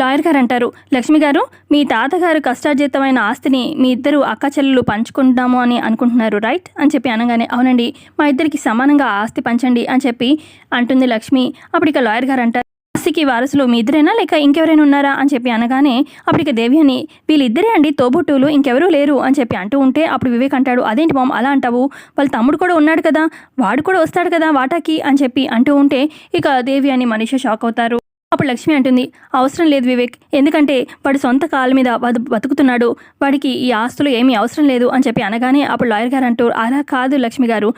Lawyer గారు అంటారు లక్ష్మి గారు మీ తాతగారు కష్టార్జితమైన ఆస్తిని మీ ఇద్దరు అక్క చెల్లెలు పంచుకుంటాము అని అనుకుంటున్నారు రైట్? అని చెప్పి అనగానే అవునండి మా ఇద్దరికి సమానంగా ఆస్తి పంచండి అని చెప్పి అంటుంది లక్ష్మి. అప్పుడు ఇక లాయర్ గారు అంటారు ఆస్తికి వారసులు మీ ఇద్దరేనా లేక ఇంకెవరైనా ఉన్నారా అని చెప్పి అనగానే అప్పుడు ఇక దేవి అని వీళ్ళిద్దరే అండి తోబుట్టువులు ఇంకెవరూ లేరు అని చెప్పి అంటూ ఉంటే అప్పుడు వివేక్ అంటాడు అదేంటి మామ్ అలా అంటావు? వాళ్ళ తమ్ముడు కూడా ఉన్నాడు కదా వాడు కూడా వస్తాడు కదా వాటాకి? అని చెప్పి అంటూ ఉంటే ఇక దేవి అని మనిషి షాక్ అవుతారు. అప్పుడు లక్ష్మి అంటుంది అవసరం లేదు వివేక్ ఎందుకంటే వాడు సొంత కాళ్ళ మీద బతుకుతున్నాడు. వాడికి ఈ ఆస్తులు ఏమీ అవసరం లేదు అని చెప్పి అనగానే అప్పుడు లాయర్ గారు అంటూ అలా కాదు లక్ష్మి గారు.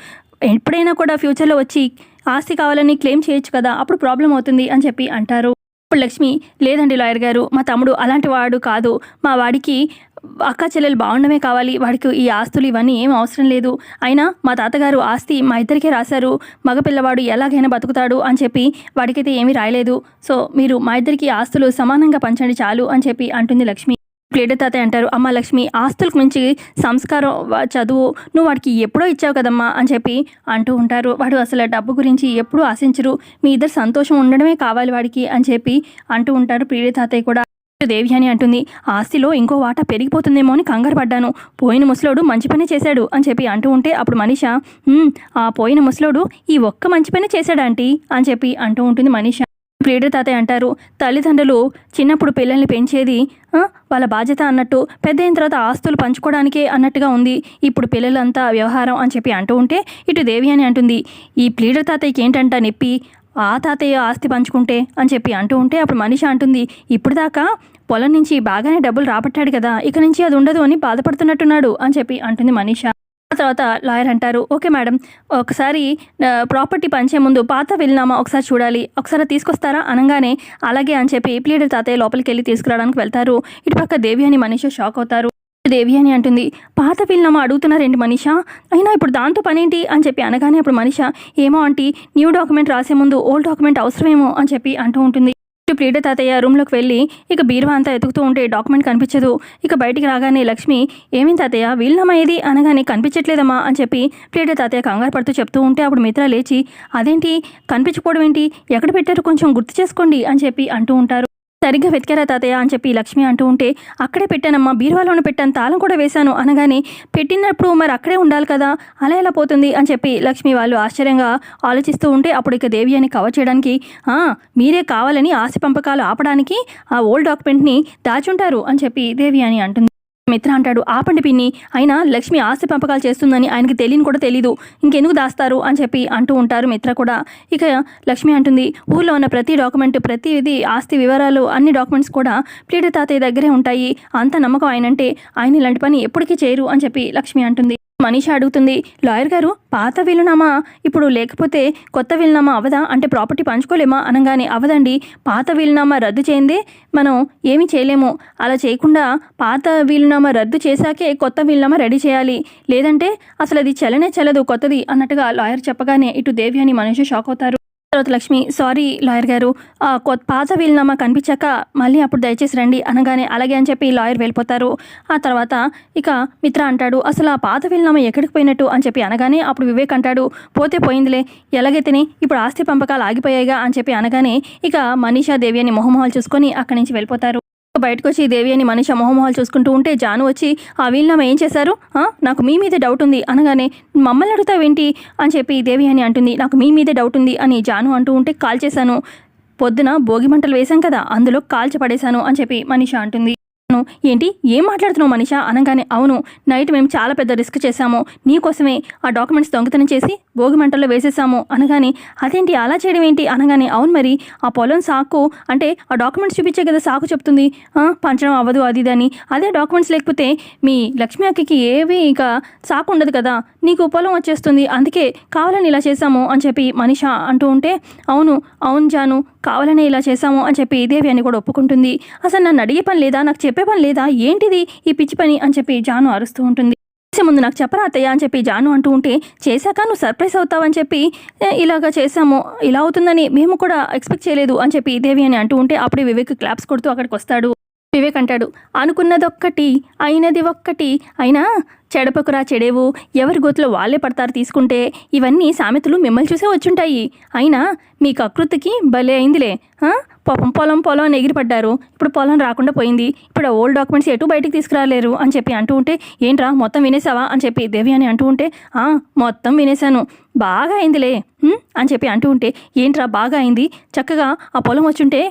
ఎప్పుడైనా కూడా ఫ్యూచర్లో వచ్చి ఆస్తి కావాలని క్లెయిమ్ చేయొచ్చు కదా అప్పుడు ప్రాబ్లం అవుతుంది అని చెప్పి అంటారు. అప్పుడు లక్ష్మి లేదండి లాయర్ గారు మా తమ్ముడు అలాంటి వాడు కాదు. మా వాడికి అక్క చెల్లెలు బాగుండమే కావాలి వాడికి ఈ ఆస్తులు ఇవన్నీ ఏం అవసరం లేదు. అయినా మా తాతగారు ఆస్తి మా ఇద్దరికే రాశారు. మగపిల్లవాడు ఎలాగైనా బతుకుతాడు అని చెప్పి వాడికైతే ఏమీ రాయలేదు. సో మీరు మా ఇద్దరికి ఆస్తులు సమానంగా పంచండి చాలు అని చెప్పి అంటుంది లక్ష్మి. ప్లేటర్ తాతయ్య అంటారు అమ్మ లక్ష్మి ఆస్తులకు మించి సంస్కారం చదువు నువ్వు వాడికి ఎప్పుడో ఇచ్చావు కదమ్మా అని చెప్పి అంటూ ఉంటారు. వాడు అసలు డబ్బు గురించి ఎప్పుడూ ఆశించరు. మీ ఇద్దరు సంతోషం ఉండడమే కావాలి వాడికి అని చెప్పి అంటూ ఉంటారు ప్రియ తాతయ్య కూడా. దేవి అని అంటుంది. ఆస్తిలో ఇంకో వాటా పెరిగిపోతుందేమో అని కంగారు పడ్డాను. పోయిన ముసలోడు మంచి పని చేశాడు అని చెప్పి అంటూ ఉంటే అప్పుడు మనీష ఆ పోయిన ముసలోడు ఈ ఒక్క మంచి పని చేశాడా ఆంటీ? అని చెప్పి అంటూ ఉంటుంది మనీష. ప్రియుడి తాతయ్య అంటారు తల్లిదండ్రులు చిన్నప్పుడు పిల్లల్ని పెంచేది వాళ్ళ బాధ్యత అన్నట్టు పెద్ద అయిన తర్వాత ఆస్తులు పంచుకోవడానికే అన్నట్టుగా ఉంది. ఇప్పుడు పిల్లలంతా వ్యవహారం అని చెప్పి అంటూ ఉంటే ఇటు దేవి అని అంటుంది ఈ ప్లీడర్ తాతయ్యకి ఏంటంట నొప్పి? ఆ తాతయ్య ఆస్తి పంచుకుంటే అని చెప్పి అంటూ ఉంటే అప్పుడు మనిషి అంటుంది ఇప్పుడు దాకా పొలం నుంచి బాగానే డబ్బులు రాబట్టాడు కదా ఇక నుంచి అది ఉండదు అని బాధపడుతున్నట్టున్నాడు అని చెప్పి అంటుంది మనీష. ఆ తర్వాత లాయర్ అంటారు ఓకే మేడం ఒకసారి ప్రాపర్టీ పంచే ముందు పాత వెళ్ళినామా ఒకసారి చూడాలి ఒకసారి తీసుకొస్తారా? అనగానే అలాగే అని చెప్పి ప్లీడర్ తాతయ్య లోపలికి వెళ్ళి తీసుకురావడానికి వెళ్తారు. ఇటు పక్క దేవి అని మనిషి షాక్ అవుతారు. దేవి అని అంటుంది. పాత పిల్లమ్మ అడుగుతున్నారేంటి మనిష? అయినా ఇప్పుడు దాంతో పనేంటి? అని చెప్పి అనగానే అప్పుడు మనిష ఏమో ఆంటీ న్యూ డాక్యుమెంట్ రాసే ముందు ఓల్డ్ డాక్యుమెంట్ అవసరమేమో అని చెప్పి అంటూ ఉంటుంది. ఇటు ప్రీడ తాతయ్య రూమ్లోకి వెళ్ళి ఇక బీరువా అంతా ఎతుకుతూ ఉంటే డాక్యుమెంట్ కనిపించదు. ఇక బయటికి రాగానే లక్ష్మి ఏమేం తాతయ్య వీళ్ళనమ్మా ఏది అనగానే కనిపించట్లేదమ్మా అని చెప్పి ప్రీడ తాతయ్య కంగారు పడుతూ చెప్తూ ఉంటే అప్పుడు మిత్ర లేచి అదేంటి? కనిపించకపోవడం ఏంటి? ఎక్కడ పెట్టారు కొంచెం గుర్తు చేసుకోండి అని చెప్పి అంటూ ఉంటారు. సరిగ్గా వెతికారా తాతయ్య అని చెప్పి లక్ష్మి అంటూ ఉంటే అక్కడే పెట్టానమ్మా బీరువాలోనే పెట్టాను తాళం కూడా వేశాను అనగానే పెట్టినప్పుడు మరి అక్కడే ఉండాలి కదా అలా ఎలా పోతుంది అని చెప్పి లక్ష్మి వాళ్ళు ఆశ్చర్యంగా ఆలోచిస్తూ ఉంటే అప్పుడు ఇక దేవి అని కవర్ చేయడానికి "ఆ, మీరే కావాలని ఆస్తి పంపకాలు ఆపడానికి ఆ ఓల్డ్ డాక్యుమెంట్ని దాచుంటారు అని చెప్పి దేవి అని అంటుంది. మిత్ర అంటాడు ఆపండి పిన్ని అయినా లక్ష్మి ఆస్తి పంపకాలు చేస్తుందని ఆయనకి తెలియని కూడా తెలీదు. ఇంకెందుకు దాస్తారు? అని చెప్పి అంటూ ఉంటారు మిత్ర కూడా. ఇక లక్ష్మి అంటుంది ఊర్లో ఉన్న ప్రతి డాక్యుమెంట్ ప్రతి ఇది ఆస్తి వివరాలు అన్ని డాక్యుమెంట్స్ కూడా ప్లీడ తాతయ్య దగ్గరే ఉంటాయి. అంత నమ్మకం ఆయనంటే ఆయన ఇలాంటి పని ఎప్పటికీ చేయరు అని చెప్పి లక్ష్మి అంటుంది. మనీష అడుగుతుంది లాయర్ గారు పాత వీలునామా? ఇప్పుడు లేకపోతే కొత్త వీలునామా అవదా? అంటే ప్రాపర్టీ పంచుకోలేమా? అనగానే అవదండి పాత వీలునామా రద్దు చేయిందే మనం ఏమీ చేయలేము. అలా చేయకుండా పాత వీలునామా రద్దు చేశాకే కొత్త వీలునామా రెడీ చేయాలి. లేదంటే అసలు అది చలనే చలదు కొత్తది అన్నట్టుగా లాయర్ చెప్పగానే ఇటు దేవి అని మనిషి షాక్ అవుతారు. తర్వాత లక్ష్మి సారీ లాయర్ గారు ఆ, కొత్త పాత వీలునామా కనిపించాక మళ్ళీ అప్పుడు దయచేసి రండి అనగానే అలాగే అని చెప్పి లాయర్ వెళ్ళిపోతారు. ఆ తర్వాత ఇక మిత్ర అంటాడు అసలు ఆ పాత వీలునామా ఎక్కడికి పోయినట్టు? అని చెప్పి అనగానే అప్పుడు వివేక్ అంటాడు పోతే పోయిందిలే ఎలాగైతేనే ఇప్పుడు ఆస్తి పంపకాలు ఆగిపోయాయిగా? అని చెప్పి అనగానే ఇక మనీషా దేవి అని మొహమొహాలు చూసుకొని అక్కడి నుంచి వెళ్ళిపోతారు. బయటకు వచ్చి దేవి అని మనిషి మొహమొహాలు చూసుకుంటూ ఉంటే జాను వచ్చి ఆ వీళ్ళనామా ఏం చేశారు? నాకు మీ మీదే డౌట్ ఉంది. అనగానే మమ్మల్ని అడుగుతావేంటి అని చెప్పి దేవి అని అంటుంది నాకు మీ మీదే డౌట్ ఉంది అని జాను అంటూ ఉంటే కాల్ చేశాను. పొద్దున భోగి మంటలు వేశాం కదా అందులో కాల్చి పడేశాను అని చెప్పి మనిష అంటుంది. ఏంటి? ఏం మాట్లాడుతున్నావు మనిష? అనగానే అవును నైట్ మేము చాలా పెద్ద రిస్క్ చేశాము. నీకోసమే ఆ డాక్యుమెంట్స్ దొంగతనం చేసి భోగి మంటల్లో వేసేసాము అనగానే అదేంటి? అలా చేయడం ఏంటి? అనగానే అవును మరి ఆ పొలం సాకు అంటే ఆ డాక్యుమెంట్స్ చూపించే కదా సాకు చెప్తుంది. పంచడం అవ్వదు అది ఇది అని. అదే డాక్యుమెంట్స్ లేకపోతే మీ లక్ష్మి అక్కకి ఏవి ఇక సాకు ఉండదు కదా. నీకు పొలం వచ్చేస్తుంది. అందుకే కావాలని ఇలా చేశాము అని చెప్పి మనిష అంటూ ఉంటే అవును అవును జాను కావాలనే ఇలా చేశాము అని చెప్పి దేవి అని కూడా ఒప్పుకుంటుంది. అసలు నన్ను అడిగే పని లేదా? నాకు చెప్పే పని లేదా? ఏంటిది ఈ పిచ్చి పని? అని చెప్పి జాను అరుస్తూ ఉంటుంది. చేసే ముందు నాకు చెప్పరా అత్తయ్య? అని చెప్పి జాను అంటూ ఉంటే చేశాక నువ్వు సర్ప్రైజ్ అవుతావని చెప్పి ఇలాగా చేశాము. ఇలా అవుతుందని మేము కూడా ఎక్స్పెక్ట్ చేయలేదు అని చెప్పి దేవి అని అంటూ ఉంటే అప్పుడే వివేక్ క్లాప్స్ కొడుతూ అక్కడికి వస్తాడు. వివేక్ అంటాడు అనుకున్నదొక్కటి అయినది ఒక్కటి అయినా చెడపకురా చెడేవు ఎవరి గోతులో వాళ్ళే పడతారు తీసుకుంటే? ఇవన్నీ సామెతలు మిమ్మల్ని చూసే వచ్చుంటాయి. అయినా మీ కకృతికి భలే అయిందిలే. పొలం పొలం పొలం అని ఎగిరిపడ్డారు. ఇప్పుడు పొలం రాకుండా పోయింది. ఇప్పుడు ఓల్డ్ డాక్యుమెంట్స్ ఎటు బయటికి తీసుకురాలేరు అని చెప్పి అంటూ ఉంటే ఏంట్రా మొత్తం వినేసావా? అని చెప్పి దేవి అని అంటూ ఉంటే మొత్తం వినేశాను. బాగా అయిందిలే. అని చెప్పి అంటూ ఉంటే ఏంట్రా బాగా అయింది. చక్కగా ఆ పొలం వచ్చుంటే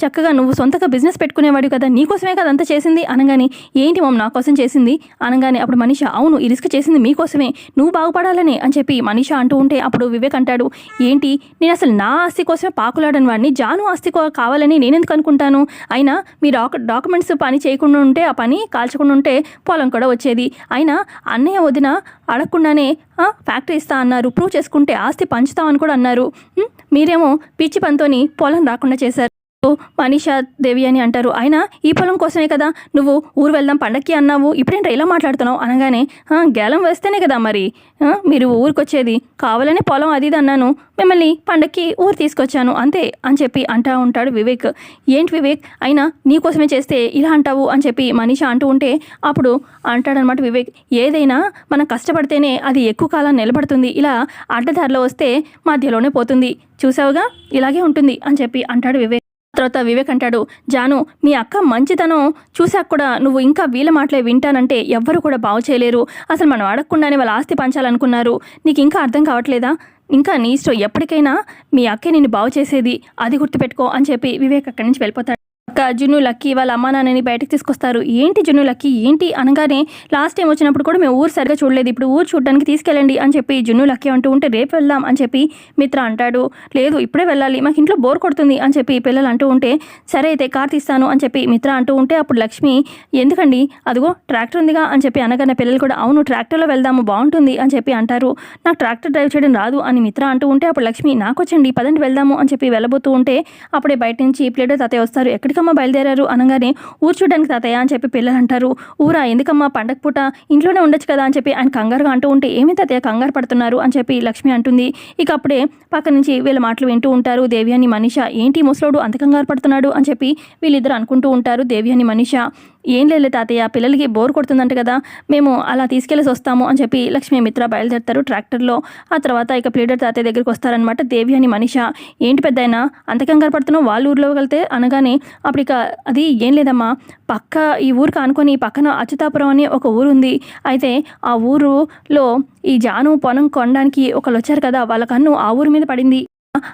చక్కగా నువ్వు సొంతగా బిజినెస్ పెట్టుకునేవాడు కదా నీకోసమే కదా అంతా చేసింది? అనగానే ఏంటి మమ్మ నా కోసం చేసింది? అనగానే అప్పుడు మనిష అవును ఈ రిస్క్ చేసింది మీకోసమే. నువ్వు బాగుపడాలని అని చెప్పి మనిష అంటూ ఉంటే అప్పుడు వివేక్ అంటాడు ఏంటి నేను అసలు నా ఆస్తి కోసమే పాకులాడని వాడిని జాను ఆస్తి కావాలని నేనెందుకు అనుకుంటాను? అయినా మీ డాక్ డాక్యుమెంట్స్ పని చేయకుండా ఉంటే ఆ పని కాల్చకుండా ఉంటే పొలం కూడా వచ్చేది. అయినా అన్నయ్య వదిన అడగకుండానే ఫ్యాక్టరీ ఇస్తా అన్నారు ప్రూవ్ చేసుకుంటే ఆస్తి పంచుతామని కూడా అన్నారు. మీరేమో పిచ్చి పనితోని పొలం రాకుండా చేశారు. మనీషా దేవి అని అంటారు. అయినా ఈ పొలం కోసమే కదా నువ్వు ఊరు వెళ్దాం పండక్కి అన్నావు. ఇప్పుడేంటో ఇలా మాట్లాడుతున్నావు? అనగానే గేలం వేస్తేనే కదా మరి. మీరు ఊరికి వచ్చేది కావాలనే పొలం అది ఇది అన్నాను. మిమ్మల్ని పండక్కి ఊరు తీసుకొచ్చాను. అంతే అని చెప్పి అంటా ఉంటాడు వివేక్. ఏంటి వివేక్? అయినా నీకోసమే చేస్తే ఇలా అంటావు? అని చెప్పి మనీషా అంటూ ఉంటే అప్పుడు అంటాడనమాట వివేక్ ఏదైనా మనం కష్టపడితేనే అది ఎక్కువ కాలం నిలబడుతుంది. ఇలా అడ్డదారిలో వస్తే మధ్యలోనే పోతుంది. చూసావుగా? ఇలాగే ఉంటుంది అని చెప్పి అంటాడు వివేక్. తర్వాత వివేక్ అంటాడు జాను మీ అక్క మంచితనం చూశాక కూడా నువ్వు ఇంకా వీళ్ళ మాటలే వింటానంటే ఎవ్వరు కూడా బాగు చేయలేరు. అసలు మనం అడగకుండానే వాళ్ళ ఆస్తి పంచాలనుకున్నారు. నీకు ఇంకా అర్థం కావట్లేదా? ఇంకా నీ ఇష్టం ఎప్పటికైనా మీ అక్కే నిన్ను బాగు చేసేది. అది గుర్తుపెట్టుకో అని చెప్పి వివేక్ అక్కడి నుంచి వెళ్ళిపోతాడు. అక్క జున్ను లక్కీ వాళ్ళ అమ్మా నాన్నని బయటకు తీసుకొస్తారు. ఏంటి జున్ను లక్కీ? ఏంటి అనగానే లాస్ట్ టైం వచ్చినప్పుడు కూడా మేము ఊరు సరిగా చూడలేదు. ఇప్పుడు ఊరు చూడడానికి తీసుకెళ్ళండి అని చెప్పి జున్ను లక్కీ అంటూ ఉంటే రేపు వెళ్దాం అని చెప్పి మిత్ర అంటాడు. లేదు ఇప్పుడే వెళ్ళాలి. మాకు ఇంట్లో బోర్ కొడుతుంది అని చెప్పి పిల్లలు అంటూ ఉంటే సరే అయితే కార్ తీస్తాను అని చెప్పి మిత్ర అంటూ ఉంటే అప్పుడు లక్ష్మి ఎందుకండి? అదిగో ట్రాక్టర్ ఉందిగా అని చెప్పి అనగానే పిల్లలు కూడా అవును ట్రాక్టర్లో వెళ్దాము బాగుంటుంది అని చెప్పి అంటారు. నాకు ట్రాక్టర్ డ్రైవ్ చేయడం రాదు అని మిత్ర అంటూ ఉంటే అప్పుడు లక్ష్మి నాకు వచ్చండి పదండి వెళ్దాము అని చెప్పి వెళ్ళబోతూ ఉంటే అప్పుడే బయట నుంచి ప్లేటో తాతయ్య వస్తారు. ఎక్కడికమ్మా బయలుదేరారు. అనగానే ఊరు చూడడానికి తాతయ్య అని చెప్పి పిల్లలు అంటారు. ఊరా ఎందుకమ్మా పండగ పూట? ఇంట్లోనే ఉండొచ్చు కదా అని చెప్పి ఆయన కంగారుగా అంటూ ఉంటే ఏమి తాతయ్య కంగారు పడుతున్నారు అని చెప్పి లక్ష్మి అంటుంది. ఇక అప్పుడే పక్క నుంచి వీళ్ళ మాటలు వింటూ ఉంటారు దేవి అని మనిష. ఏంటి ముసలోడు అంత కంగారు పడుతున్నాడు అని చెప్పి వీళ్ళిద్దరు అనుకుంటూ ఉంటారు దేవి అని మనిష. ఏం లేదు తాతయ్య పిల్లలకి బోర్ కొడుతుందంట కదా మేము అలా తీసుకెళ్ళేసి వస్తాము అని చెప్పి లక్ష్మీ మిత్ర బయలుదేరుతారు ట్రాక్టర్లో. ఆ తర్వాత ఇక ప్లీడర్ తాతయ్య దగ్గరికి వస్తారనమాట దేవి అని మనిష. ఏంటి పెద్ద అయినా అంత కంగారు పడుతున్నావు? వాళ్ళ ఊర్లో వెళ్తే? అనగానే అప్పుడు ఇక అది ఏం లేదమ్మా పక్క ఈ ఊరికి అనుకొని పక్కన అచ్యుతాపురం అని ఒక ఊరు ఉంది. అయితే ఆ ఊరులో ఈ జాను పొలం కొనడానికి ఒకళ్ళు వచ్చారు కదా వాళ్ళ కన్ను ఆ ఊరి మీద పడింది.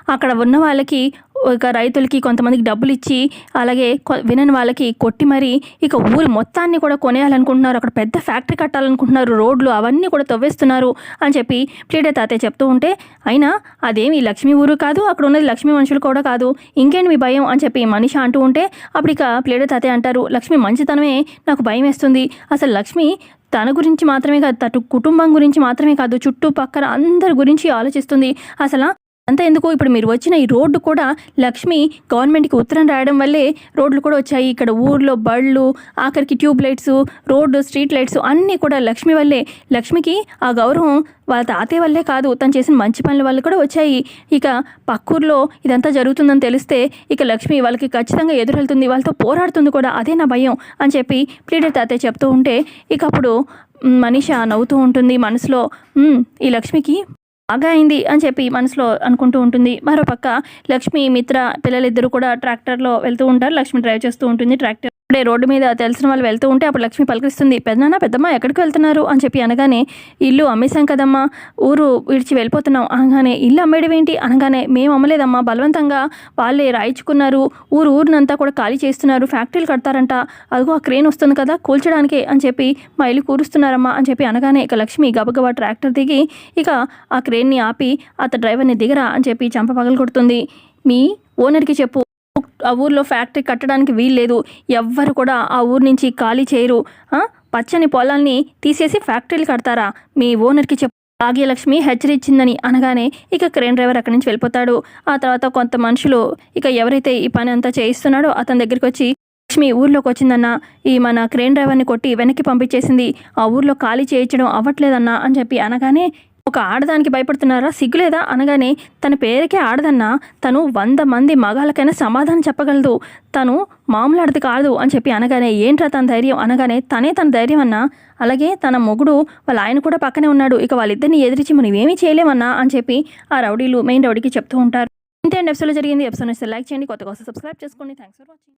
అక్కడ ఉన్న వాళ్ళకి ఇక రైతులకి కొంతమందికి డబ్బులు ఇచ్చి అలాగే కొ- వినని వాళ్ళకి కొట్టి మరీ ఇక ఊరు మొత్తాన్ని కూడా కొనేయాలనుకుంటున్నారు. అక్కడ పెద్ద ఫ్యాక్టరీ కట్టాలనుకుంటున్నారు. రోడ్లు అవన్నీ కూడా తవ్వేస్తున్నారు అని చెప్పి ప్లీడే తాతయ్య చెప్తూ ఉంటే అయినా అదేమి లక్ష్మీ ఊరు కాదు అక్కడ ఉన్నది లక్ష్మీ మనుషులు కూడా కాదు. ఇంకేంటి మీ భయం? అని చెప్పి మనిష అంటూ ఉంటే అప్పుడు ఇక ప్లేడే తాతయ్య అంటారు లక్ష్మి మంచితనమే నాకు భయం వేస్తుంది అసలు లక్ష్మి తన గురించి మాత్రమే కాదు తటు కుటుంబం గురించి మాత్రమే కాదు చుట్టుపక్కల అందరి గురించి ఆలోచిస్తుంది. అసలు అంత ఎందుకు ఇప్పుడు మీరు వచ్చిన ఈ రోడ్డు కూడా లక్ష్మి గవర్నమెంట్కి ఉత్తరం రాయడం వల్లే రోడ్లు కూడా వచ్చాయి. ఇక్కడ ఊర్లో బళ్ళు ఆఖరికి tube lights road street lights అన్నీ కూడా లక్ష్మి వల్లే. లక్ష్మికి ఆ గౌరవం వాళ్ళ తాతయ్య వల్లే కాదు తను చేసిన మంచి పనుల వల్ల కూడా వచ్చాయి. ఇక పక్కూర్లో ఇదంతా జరుగుతుందని తెలిస్తే ఇక లక్ష్మి వాళ్ళకి ఖచ్చితంగా ఎదురెళ్తుంది వాళ్ళతో పోరాడుతుంది కూడా అదే నా భయం అని చెప్పి ప్లీడర్ తాతయ్య చెప్తూ ఉంటే ఇక అప్పుడు మ్, మనీష నవ్వుతూ ఉంటుంది మనసులో. ఈ లక్ష్మికి బాగా అయింది అని చెప్పి మనసులో అనుకుంటూ ఉంటుంది. మరోపక్క లక్ష్మి మిత్ర పిల్లలిద్దరూ కూడా ట్రాక్టర్లో వెళ్తూ ఉంటారు. లక్ష్మి డ్రైవ్ చేస్తూ ఉంటుంది. ట్రాక్టర్ అప్పుడే రోడ్డు మీద తెలిసిన వాళ్ళు వెళ్తూ ఉంటే అప్పుడు లక్ష్మి పలకరిస్తుంది పెద్దనాన్న పెద్దమ్మ ఎక్కడికి వెళ్తున్నారు? అని చెప్పి అనగానే ఇల్లు అమ్మేశాం కదమ్మా ఊరు విడిచి వెళ్ళిపోతున్నాం. అనగానే ఇల్లు అమ్మేయడం ఏంటి? అనగానే మేము అమ్మలేదమ్మా బలవంతంగా వాళ్ళే రాయించుకున్నారు ఊరు ఊరినంతా కూడా ఖాళీ చేస్తున్నారు ఫ్యాక్టరీలు కడతారంట అదిగో ఆ క్రేన్ వస్తుంది కదా కూల్చడానికే అని చెప్పి మా ఇల్లు కూరుస్తున్నారమ్మా అని చెప్పి అనగానే ఇక లక్ష్మి గబగబా ట్రాక్టర్ దిగి ఇక ఆ క్రేన్ని ఆపి అత డ్రైవర్ని దిగరా అని చెప్పి చంప పగలు కొడుతుంది మీ ఓనర్కి చెప్పు. ఆ ఊర్లో ఫ్యాక్టరీ కట్టడానికి వీల్లేదు. ఎవ్వరు కూడా ఆ ఊరు నుంచి ఖాళీ చేయరు. పచ్చని పొలాల్ని తీసేసి ఫ్యాక్టరీలు కడతారా? మీ ఓనర్కి చెప్పు. భాగ్యలక్ష్మి హెచ్చరించిందని అనగానే ఇక క్రేన్ డ్రైవర్ అక్కడి నుంచి వెళ్ళిపోతాడు. ఆ తర్వాత కొంత మనుషులు ఇక ఎవరైతే ఈ పని అంతా చేయిస్తున్నాడో అతని దగ్గరికి వచ్చి లక్ష్మి ఊర్లోకి వచ్చిందన్న. ఈ మన క్రేన్ డ్రైవర్ని కొట్టి వెనక్కి పంపించేసింది. ఆ ఊర్లో ఖాళీ చేయించడం అవ్వట్లేదన్నా అని చెప్పి అనగానే ఒక ఆడదానికి భయపడుతున్నారా? సిగ్గులేదా? అనగానే తన పేరుకే ఆడదన్నా తను వంద మంది మగాళ్ళకైనా సమాధానం చెప్పగలదు. తను మామూలు కాదు అని చెప్పి అనగానే ఏంట్రా తన ధైర్యం? అనగానే తనే తన ధైర్యం అన్నా. అలాగే తన మొగుడు వాళ్ళ ఆయన కూడా పక్కనే ఉన్నాడు. ఇక వాళ్ళిద్దరిని ఎదిరించి మనం ఏమీ చేయలేమన్నా అని చెప్పి ఆ రౌడీలు మెయిన్ రౌడీకి చెప్తూ ఉంటారు. ఇంతే ఎపిసోడ్లో జరిగింది. ఎపిసోడ్ లైక్ చేయండి. కొత్త కోసం సబ్స్క్రైబ్ చేసుకోండి. Thanks for watching